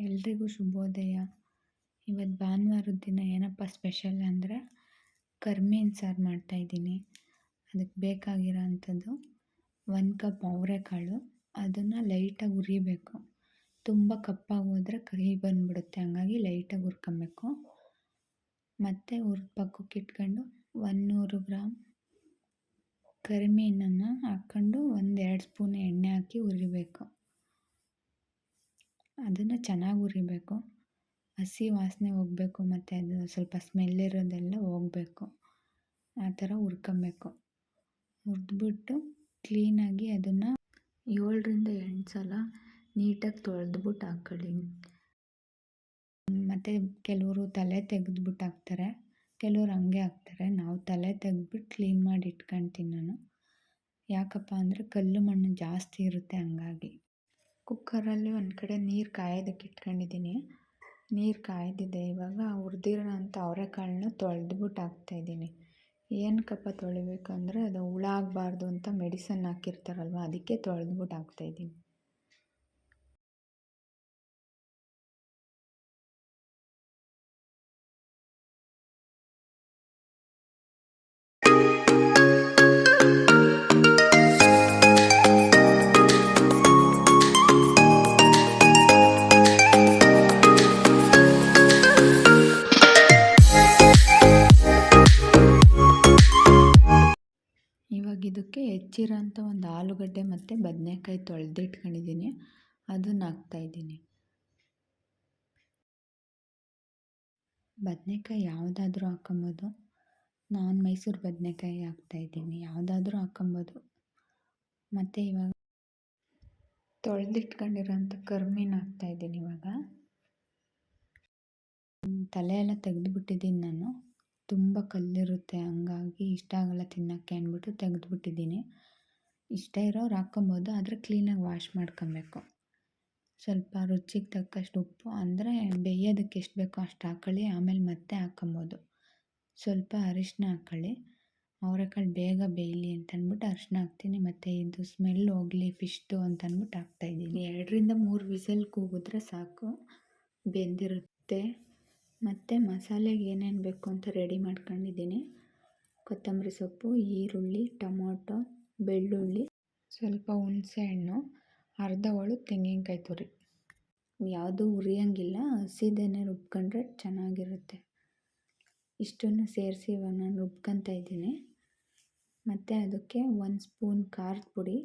ಎಲ್ರಿಗೂ ಶುಭೋದಯ ಇವತ್ತು ಭಾನುವಾರದ ದಿನ ಏನಪ್ಪ ಸ್ಪೆಷಲ್ ಅಂದರೆ ಕರ್ಮೇನ್ ಸಾರು ಮಾಡ್ತಾಯಿದ್ದೀನಿ ಅದಕ್ಕೆ ಬೇಕಾಗಿರೋ ಅಂಥದ್ದು ಒಂದು ಕಪ್ ಅವರೆಕಾಳು, ಅದನ್ನು ಲೈಟಾಗಿ ಉರಿಬೇಕು. ತುಂಬ ಕಪ್ಪಾಗಿ ಹೋದರೆ ಕಹಿ ಬಂದುಬಿಡುತ್ತೆ, ಹಂಗಾಗಿ ಲೈಟಾಗಿ ಹುರ್ಕೊಬೇಕು ಮತ್ತು ಹುರ್ದು ಪಕ್ಕಕ್ಕೆ ಇಟ್ಕೊಂಡು ಒಂದು ನೂರು ಗ್ರಾಮ್ ಕರಿಮೀನನ್ನು ಹಾಕ್ಕೊಂಡು ಒಂದೆರಡು ಸ್ಪೂನ್ ಎಣ್ಣೆ ಹಾಕಿ ಹುರಿಬೇಕು ಅದನ್ನು ಚೆನ್ನಾಗಿ ಹುರಿಬೇಕು. ಹಸಿ ವಾಸನೆ ಹೋಗಬೇಕು ಮತ್ತು ಅದು ಸ್ವಲ್ಪ ಸ್ಮೆಲ್ ಇರೋದೆಲ್ಲ ಹೋಗಬೇಕು. ಆ ಥರ ಹುರ್ಕೊಬೇಕು. ಹುರಿದ್ಬಿಟ್ಟು ಕ್ಲೀನಾಗಿ ಅದನ್ನು ಏಳರಿಂದ ಎಂಟು ಸಲ ನೀಟಾಗಿ ತೊಳೆದ್ಬಿಟ್ಟು ಹಾಕ್ಕೊಳ್ಳಿ ಮತ್ತು ಕೆಲವರು ತಲೆ ತೆಗೆದ್ಬಿಟ್ಟು ಹಾಕ್ತಾರೆ. ಕೆಲವರು ಹಂಗೆ ಹಾಕ್ತಾರೆ. ನಾವು ತಲೆ ತೆಗೆದ್ಬಿಟ್ಟು ಕ್ಲೀನ್ ಮಾಡಿ ಇಟ್ಕೊಳ್ತೀನಿ ನಾನು. ಯಾಕಪ್ಪ ಅಂದರೆ ಕಲ್ಲು ಮಣ್ಣು ಜಾಸ್ತಿ ಇರುತ್ತೆ ಹಂಗಾಗಿ. ಕುಕ್ಕರಲ್ಲಿ ಒಂದು ಕಡೆ ನೀರು ಕಾಯೋದಕ್ಕೆ ಇಟ್ಕೊಂಡಿದ್ದೀನಿ ನೀರು ಕಾಯ್ದಿದೆ. ಇವಾಗ ಹುರ್ದಿರೋಂಥ ಅವರೆಕಾಳನ್ನ ತೊಳೆದ್ಬಿಟ್ಟು ಹಾಕ್ತಾಯಿದ್ದೀನಿ ಏನಕ್ಕಪ್ಪ ತೊಳಿಬೇಕಂದ್ರೆ ಅದು ಹುಳ ಆಗಬಾರ್ದು ಅಂತ ಮೆಡಿಸನ್ ಹಾಕಿರ್ತಾರಲ್ವ, ಅದಕ್ಕೆ ತೊಳೆದ್ಬಿಟ್ಟು ಹಾಕ್ತಾಯಿದ್ದೀನಿ ಇದಕ್ಕೆ ಹೆಚ್ಚಿರೋಂಥ ಒಂದು ಆಲೂಗಡ್ಡೆ ಮತ್ತು ಬದನೇಕಾಯಿ ತೊಳೆದಿಟ್ಕೊಂಡಿದ್ದೀನಿ ಅದನ್ನು ಹಾಕ್ತಾಯಿದ್ದೀನಿ ಬದನೇಕಾಯಿ ಯಾವುದಾದ್ರೂ ಹಾಕ್ಕೊಬೋದು. ನಾನು ಮೈಸೂರು ಬದನೇಕಾಯಿ ಹಾಕ್ತಾಯಿದ್ದೀನಿ ಯಾವುದಾದ್ರೂ ಹಾಕ್ಕೊಬೋದು. ಮತ್ತು ಇವಾಗ ತೊಳೆದಿಟ್ಕೊಂಡಿರೋಂಥ ಕರ್ಮೀನ ಹಾಕ್ತಾಯಿದ್ದೀನಿ ಇವಾಗ. ತಲೆ ಎಲ್ಲ ತೆಗೆದುಬಿಟ್ಟಿದ್ದೀನಿ ನಾನು. ತುಂಬ ಕಲ್ಲಿರುತ್ತೆ, ಹಂಗಾಗಿ ಇಷ್ಟ ಆಗೋಲ್ಲ ತಿನ್ನೋಕ್ಕೆ ಅಂದ್ಬಿಟ್ಟು ತೆಗೆದ್ಬಿಟ್ಟಿದ್ದೀನಿ. ಇಷ್ಟ ಇರೋರು ಹಾಕ್ಕೊಬೋದು, ಆದರೆ ಕ್ಲೀನಾಗಿ ವಾಶ್ ಮಾಡ್ಕೊಬೇಕು. ಸ್ವಲ್ಪ ರುಚಿಗೆ ತಕ್ಕಷ್ಟು ಉಪ್ಪು, ಅಂದರೆ ಬೇಯೋದಕ್ಕೆ ಎಷ್ಟು ಬೇಕೋ ಅಷ್ಟು ಹಾಕ್ಕೊಳ್ಳಿ ಆಮೇಲೆ ಮತ್ತೆ ಹಾಕ್ಕೊಬೋದು. ಸ್ವಲ್ಪ ಅರಿಶಿನ ಹಾಕ್ಕೊಳ್ಳಿ ಅವರೆಕಾಳು ಬೇಗ ಬೇಯಲಿ ಅಂತ ಅಂದ್ಬಿಟ್ಟು ಅರಿಶಿನ ಹಾಕ್ತೀನಿ, ಮತ್ತು ಇದು ಸ್ಮೆಲ್ ಹೋಗಲಿ, ಫಿಶ್ದು ಅಂತ ಅಂದ್ಬಿಟ್ಟು ಹಾಕ್ತಾಯಿದ್ದೀನಿ ಎರಡರಿಂದ ಮೂರು ವಿಸಲ್ ಕೂಗಿದ್ರೆ ಸಾಕು, ಬೆಂದಿರುತ್ತೆ. ಮತ್ತು ಮಸಾಲೆಗೆ ಏನೇನು ಬೇಕು ಅಂತ ರೆಡಿ ಮಾಡ್ಕೊಂಡಿದ್ದೀನಿ. ಕೊತ್ತಂಬರಿ ಸೊಪ್ಪು, ಈರುಳ್ಳಿ, ಟೊಮೊಟೊ, ಬೆಳ್ಳುಳ್ಳಿ, ಸ್ವಲ್ಪ ಹುಣಸೆಹಣ್ಣು ಅರ್ಧ ಹೋಳು ತೆಂಗಿನಕಾಯಿ ತುರಿ. ಯಾವುದೂ ಉರಿಯೋಂಗಿಲ್ಲ, ಹಸಿದೇನೆ ರುಬ್ಕೊಂಡ್ರೆ ಚೆನ್ನಾಗಿರುತ್ತೆ. ಇಷ್ಟನ್ನು ಸೇರಿಸಿ ಇವಾಗ ನಾನು ರುಬ್ಕೊತಾ ಇದ್ದೀನಿ. ಮತ್ತು ಅದಕ್ಕೆ ಒಂದು ಸ್ಪೂನ್ ಖಾರದ ಪುಡಿ.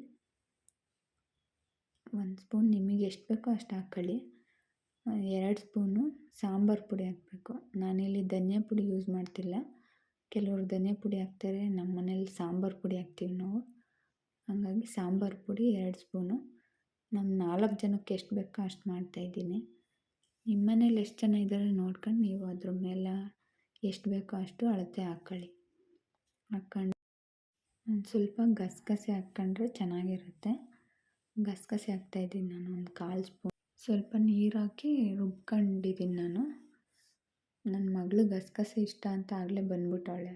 ಒಂದು ಸ್ಪೂನ್ ನಿಮಗೆ ಎಷ್ಟು ಬೇಕೋ ಅಷ್ಟು ಹಾಕ್ಕೊಳ್ಳಿ ಎರಡು ಸ್ಪೂನು ಸಾಂಬಾರು ಪುಡಿ ಹಾಕಬೇಕು. ನಾನಿಲ್ಲಿ ಧನಿಯಾ ಪುಡಿ ಯೂಸ್ ಮಾಡ್ತಿಲ್ಲ. ಕೆಲವರು ಧನಿಯಾ ಪುಡಿ ಹಾಕ್ತಾರೆ ನಮ್ಮ ಮನೇಲಿ ಸಾಂಬಾರು ಪುಡಿ ಹಾಕ್ತೀವಿ ನಾವು. ಹಾಗಾಗಿ ಸಾಂಬಾರು ಪುಡಿ ಎರಡು ಸ್ಪೂನು. ನಮ್ಮ ನಾಲ್ಕು ಜನಕ್ಕೆ ಎಷ್ಟು ಬೇಕೋ ಅಷ್ಟು ಮಾಡ್ತಾಯಿದ್ದೀನಿ ನಿಮ್ಮ ಮನೇಲಿ ಎಷ್ಟು ಜನ ಇದ್ದಾರೆ ನೋಡ್ಕೊಂಡು ನೀವು ಅದ್ರ ಮೇಲೆ ಎಷ್ಟು ಬೇಕೋ ಅಷ್ಟು ಅಳತೆ ಹಾಕ್ಕೊಳ್ಳಿ ಹಾಕ್ಕೊಂಡು ಒಂದು ಸ್ವಲ್ಪ ಗಸಗಸೆ ಹಾಕ್ಕೊಂಡ್ರೆ ಚೆನ್ನಾಗಿರುತ್ತೆ. ಗಸಗಸೆ ಹಾಕ್ತಾಯಿದ್ದೀನಿ ನಾನು ಒಂದು ಕಾಲು ಸ್ಪೂನ್. ಸ್ವಲ್ಪ ನೀರು ಹಾಕಿ ರುಬ್ಕೊಂಡಿದ್ದೀನಿ ನಾನು. ನನ್ನ ಮಗಳು ಗಸಗಸೆ ಇಷ್ಟ ಅಂತ ಆಗಲೇ ಬಂದ್ಬಿಟ್ಟವಳೆ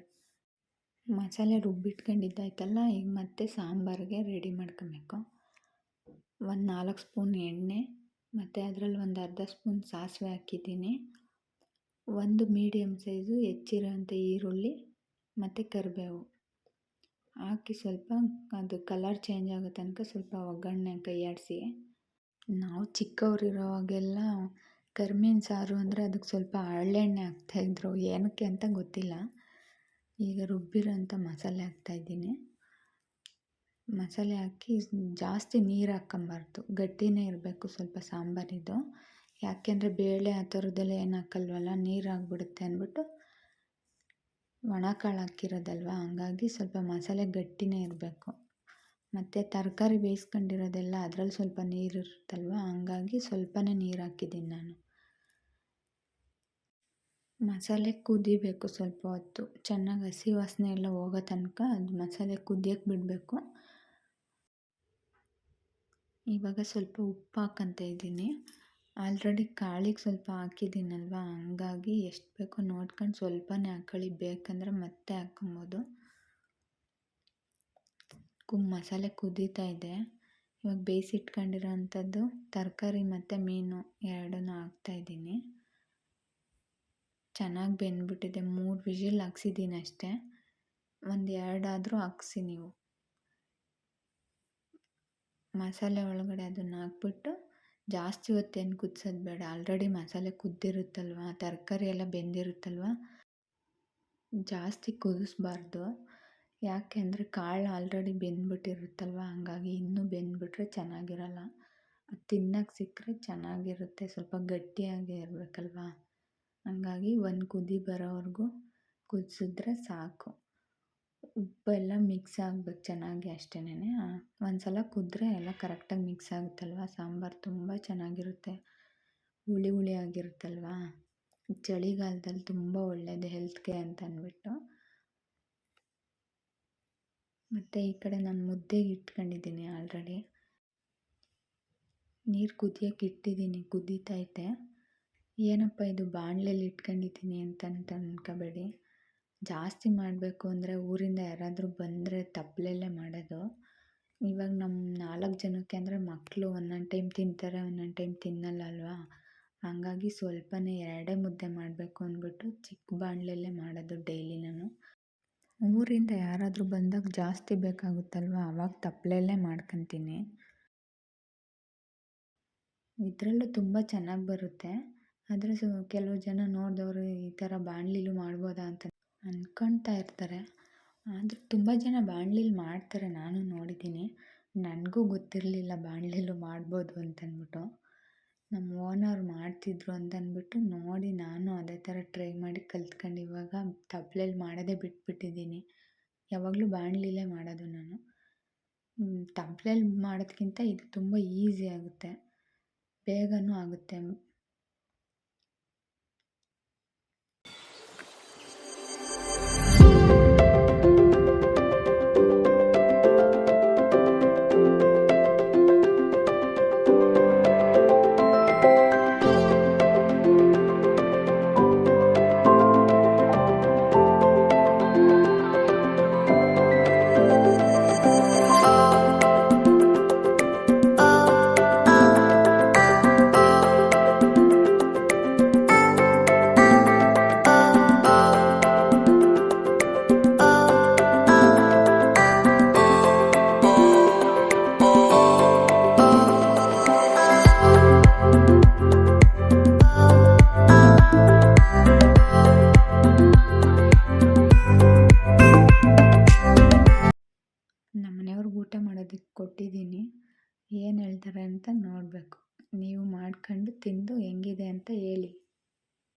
ಮಸಾಲೆ ರುಬ್ಬಿಟ್ಕೊಂಡಿದ್ದಾಯ್ತಲ್ಲ, ಈಗ ಮತ್ತೆ ಸಾಂಬಾರಿಗೆ ರೆಡಿ ಮಾಡ್ಕೊಬೇಕು. ಒಂದು ನಾಲ್ಕು ಸ್ಪೂನ್ ಎಣ್ಣೆ, ಮತ್ತು ಅದರಲ್ಲಿ ಒಂದು ಅರ್ಧ ಸ್ಪೂನ್ ಸಾಸಿವೆ ಹಾಕಿದ್ದೀನಿ. ಒಂದು ಮೀಡಿಯಮ್ ಸೈಜು ಹೆಚ್ಚಿರೋಂಥ ಈರುಳ್ಳಿ, ಮತ್ತು ಕರಿಬೇವು. ಹಾಕಿ ಸ್ವಲ್ಪ ಅದು ಕಲರ್ ಚೇಂಜ್ ಆಗೋ ತನಕ ಸ್ವಲ್ಪ ಒಗ್ಗರಣೆ ಕೈಯಾಡಿಸಿ ನಾವು ಚಿಕ್ಕವರಿರೋವಾಗೆಲ್ಲ ಕರ್ಮೀನು ಸಾರು ಅಂದರೆ ಅದಕ್ಕೆ ಸ್ವಲ್ಪ ಹರಳೆಣ್ಣೆ ಹಾಕ್ತಾಯಿದ್ರು. ಏನಕ್ಕೆ ಅಂತ ಗೊತ್ತಿಲ್ಲ. ಈಗ ರುಬ್ಬಿರೋಂಥ ಮಸಾಲೆ ಹಾಕ್ತಾಯಿದ್ದೀನಿ. ಮಸಾಲೆ ಹಾಕಿ ಜಾಸ್ತಿ ನೀರು ಹಾಕ್ಕೊಬಾರ್ದು. ಗಟ್ಟಿನೇ ಇರಬೇಕು ಸ್ವಲ್ಪ ಸಾಂಬಾರಿದು. ಯಾಕೆಂದರೆ ಬೇಳೆ ಆ ಥರದ್ದೆಲ್ಲ ಏನು ಹಾಕಲ್ವಲ್ಲ, ನೀರು ಆಗಿಬಿಡುತ್ತೆ ಅಂದ್ಬಿಟ್ಟು ಒಣಕಾಳು ಹಾಕಿರೋದಲ್ವ? ಹಂಗಾಗಿ ಸ್ವಲ್ಪ ಮಸಾಲೆ ಗಟ್ಟಿನೇ ಇರಬೇಕು. ಮತ್ತು ತರಕಾರಿ ಬೇಯಿಸ್ಕೊಂಡಿರೋದೆಲ್ಲ ಅದ್ರಲ್ಲಿ ಸ್ವಲ್ಪ ನೀರು ಇರುತ್ತಲ್ವ? ಹಂಗಾಗಿ ಸ್ವಲ್ಪನೇ ನೀರು ಹಾಕಿದ್ದೀನಿ ನಾನು. ಮಸಾಲೆ ಕುದಿಬೇಕು ಸ್ವಲ್ಪ ಹೊತ್ತು. ಚೆನ್ನಾಗಿ ಹಸಿ ವಾಸನೆ ಎಲ್ಲ ಹೋಗೋ ತನಕ ಅದು ಮಸಾಲೆ ಕುದಿಯೋಕ್ಕೆ ಬಿಡಬೇಕು. ಇವಾಗ ಸ್ವಲ್ಪ ಉಪ್ಪು ಹಾಕಂತ ಇದ್ದೀನಿ. ಆಲ್ರೆಡಿ ಕಾಳಿಗೆ ಸ್ವಲ್ಪ ಹಾಕಿದ್ದೀನಲ್ವ? ಹಂಗಾಗಿ ಎಷ್ಟು ಬೇಕೋ ನೋಡ್ಕೊಂಡು ಸ್ವಲ್ಪನೇ ಹಾಕೊಳ್ಳಿ. ಬೇಕಂದರೆ ಮತ್ತೆ ಹಾಕ್ಕೊಬೋದು. ಕು ಮಸಾಲೆ ಕುದೀತಾ ಇದೆ. ಇವಾಗ ಬೇಯಿಸಿಟ್ಕೊಂಡಿರೋ ಅಂಥದ್ದು ತರಕಾರಿ ಮತ್ತು ಮೀನು ಎರಡನ್ನೂ ಹಾಕ್ತಾಯಿದ್ದೀನಿ ಚೆನ್ನಾಗಿ ಬೆಂದ್ಬಿಟ್ಟಿದೆ. ಮೂರು ವಿಷಿಲ್ ಹಾಕ್ಸಿದ್ದೀನಿ ಅಷ್ಟೇ. ಒಂದು ಎರಡಾದರೂ ಹಾಕ್ಸಿ ನೀವು. ಮಸಾಲೆ ಒಳಗಡೆ ಅದನ್ನು ಹಾಕ್ಬಿಟ್ಟು ಜಾಸ್ತಿ ಹೊತ್ತೇನು ಕುದಿಸೋದು ಬೇಡ. ಆಲ್ರೆಡಿ ಮಸಾಲೆ ಕುದ್ದಿರುತ್ತಲ್ವ? ತರಕಾರಿ ಎಲ್ಲ ಬೆಂದಿರುತ್ತಲ್ವ? ಜಾಸ್ತಿ ಕುದಿಸ್ಬಾರ್ದು. ಯಾಕೆ ಅಂದರೆ ಕಾಳು ಆಲ್ರೆಡಿ ಬೆಂದ್ಬಿಟ್ಟಿರುತ್ತಲ್ವ? ಹಂಗಾಗಿ ಇನ್ನೂ ಬೆಂದ್ಬಿಟ್ರೆ ಚೆನ್ನಾಗಿರಲ್ಲ. ಅದು ತಿನ್ನಕ್ಕೆ ಸಿಕ್ಕರೆ ಚೆನ್ನಾಗಿರುತ್ತೆ. ಸ್ವಲ್ಪ ಗಟ್ಟಿಯಾಗೇ ಇರಬೇಕಲ್ವ? ಹಂಗಾಗಿ ಒಂದು ಕುದಿ ಬರೋವರೆಗೂ ಕುದಿಸಿದ್ರೆ ಸಾಕು. ಉಪ್ಪೆಲ್ಲ ಮಿಕ್ಸ್ ಆಗ್ಬೇಕು ಚೆನ್ನಾಗಿ ಅಷ್ಟೇನೆ. ಒಂದು ಸಲ ಕುದ್ರೆ ಎಲ್ಲ ಕರೆಕ್ಟಾಗಿ ಮಿಕ್ಸ್ ಆಗುತ್ತಲ್ವ? ಸಾಂಬಾರು ತುಂಬ ಚೆನ್ನಾಗಿರುತ್ತೆ. ಹುಳಿ ಹುಳಿ ಆಗಿರುತ್ತಲ್ವ? ಚಳಿಗಾಲದಲ್ಲಿ ತುಂಬ ಒಳ್ಳೆಯದು ಹೆಲ್ತ್ಗೆ ಅಂತ ಅಂದ್ಬಿಟ್ಟು. ಮತ್ತು ಈ ಕಡೆ ನಾನು ಮುದ್ದೆಗೆ ಇಟ್ಕೊಂಡಿದ್ದೀನಿ ಆಲ್ರೆಡಿ ನೀರು ಕುದಿಯೋಕೆ ಇಟ್ಟಿದ್ದೀನಿ ಕುದೀತೈತೆ ಏನಪ್ಪ ಇದು ಬಾಣಲೆಯಲ್ಲಿ ಇಟ್ಕೊಂಡಿದ್ದೀನಿ ಅಂತ ಅಂತ ಅನ್ಕೋಬೇಡಿ. ಜಾಸ್ತಿ ಮಾಡಬೇಕು ಅಂದರೆ ಊರಿಂದ ಯಾರಾದರೂ ಬಂದರೆ ತಪ್ಪಲೆಲ್ಲೇ ಮಾಡೋದು. ಇವಾಗ ನಮ್ಮ ನಾಲ್ಕು ಜನಕ್ಕೆ ಅಂದರೆ ಮಕ್ಕಳು ಒಂದೊಂದು ಟೈಮ್ ತಿಂತಾರೆ, ಒಂದೊಂದು ಟೈಮ್ ತಿನ್ನಲ್ಲ ಅಲ್ವಾ? ಹಾಗಾಗಿ ಸ್ವಲ್ಪನೇ ಎರಡೇ ಮುದ್ದೆ ಮಾಡಬೇಕು ಅಂದ್ಬಿಟ್ಟು ಚಿಕ್ಕ ಬಾಣಲೆಯಲ್ಲೇ ಮಾಡೋದು ಡೈಲಿ ನಾನು. ಊರಿಂದ ಯಾರಾದರೂ ಬಂದಾಗ ಜಾಸ್ತಿ ಬೇಕಾಗುತ್ತಲ್ವ? ಆವಾಗ ತಪ್ಪಲೆಲ್ಲೇ ಮಾಡ್ಕೊತೀನಿ. ಇದರಲ್ಲೂ ತುಂಬ ಚೆನ್ನಾಗಿ ಬರುತ್ತೆ. ಆದರೆ ಸೊ, ಕೆಲವು ಜನ ನೋಡಿದವರು ಈ ಥರ ಬಾಣಲಿಲೂ ಮಾಡ್ಬೋದಾ ಅಂತ ಅಂದ್ಕೊಳ್ತಾ ಇರ್ತಾರೆ. ಆದರೂ ತುಂಬ ಜನ ಬಾಣ್ಲಿಲಿ ಮಾಡ್ತಾರೆ. ನಾನು ನೋಡಿದ್ದೀನಿ. ನನಗೂ ಗೊತ್ತಿರಲಿಲ್ಲ ಬಾಣ್ಲಿಲೂ ಮಾಡ್ಬೋದು ಅಂತಂದ್ಬಿಟ್ಟು ನಮ್ಮ ಓನರ್ ಮಾಡ್ತಿದ್ರು ಅಂತಂದ್ಬಿಟ್ಟು ನೋಡಿ ನಾನು ಅದೇ ಥರ ಟ್ರೈ ಮಾಡಿ ಕಲ್ತ್ಕೊಂಡು ಇವಾಗ ತಪ್ಲೆಲಿ ಮಾಡೋದೇ ಬಿಟ್ಬಿಟ್ಟಿದ್ದೀನಿ. ಯಾವಾಗಲೂ ಬಾಣಲಿಲೇ ಮಾಡೋದು ನಾನು. ತಪ್ಲೆಲಿ ಮಾಡೋದಕ್ಕಿಂತ ಇದು ತುಂಬ ಈಸಿ ಆಗುತ್ತೆ. ಬೇಗನೂ ಆಗುತ್ತೆ. ಹೇಳ್ತಾರೆ ಅಂತ ನೋಡಬೇಕು. ನೀವು ಮಾಡ್ಕೊಂಡು ತಿಂದು ಹೆಂಗಿದೆ ಅಂತ ಹೇಳಿ.